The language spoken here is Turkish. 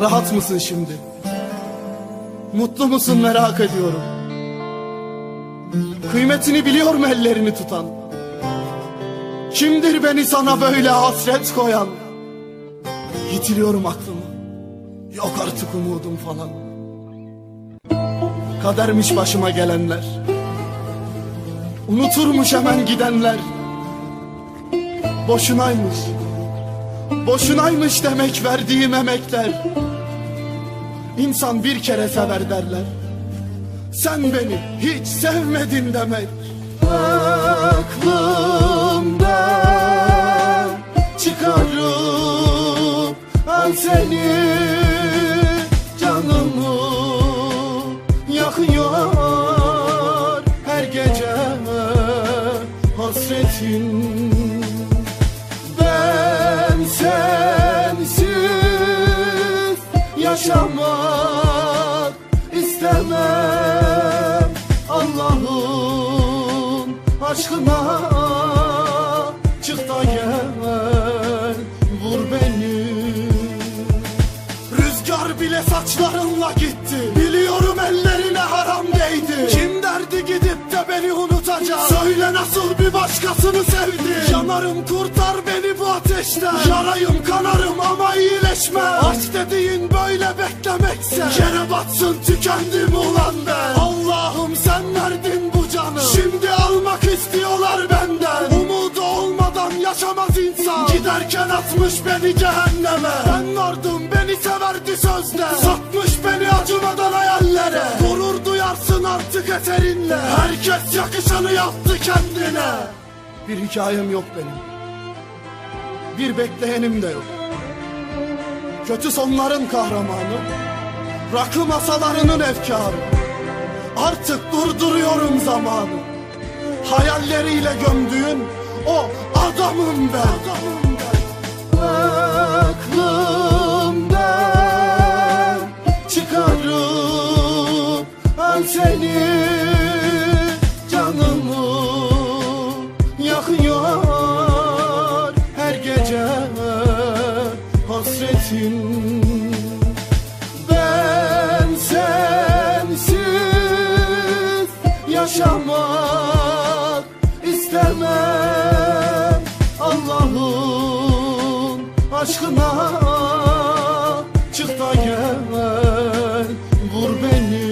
Rahat mısın şimdi? Mutlu musun merak ediyorum. Kıymetini biliyor mu ellerini tutan? Kimdir beni sana böyle hasret koyan? Yitiriyorum aklımı. Yok artık umudum falan. Kadermiş başıma gelenler. Unuturmuş hemen gidenler. Boşunaymış. Boşunaymış demek verdiğim emekler. İnsan bir kere sever derler. Sen beni hiç sevmedin demek. Aklımdan çıkarıp al seni canımı yakıyor her gece hasretin aşkına çık da gel vur beni. Rüzgar bile saçlarınla gitti Biliyorum ellerine haram değdi. Kim derdi gidip de beni unutacak? Söyle nasıl bir başkasını sevdi? Yanarım kurtar beni bu ateşten. Yarayım kanarım ama iyileşme Aşk dediğin böyle beklemekse. Yere batsın tükendim ulan yaşamaz insan. Giderken atmış beni cehenneme. Ben vardım beni severdi sözde. Satmış beni acımadan hayallere. Gurur duyarsın artık eserinle. Herkes yakışanı yaptı kendine. Bir hikayem yok benim. Bir bekleyenim de yok. Kötü sonların kahramanı. Rakı masalarının efkarı. Artık durduruyorum zamanı. Hayalleriyle gömdüğün o adamım ben Aklımdan çıkarıp al seni. Canımı yakıyor her gece hasretin Vur beni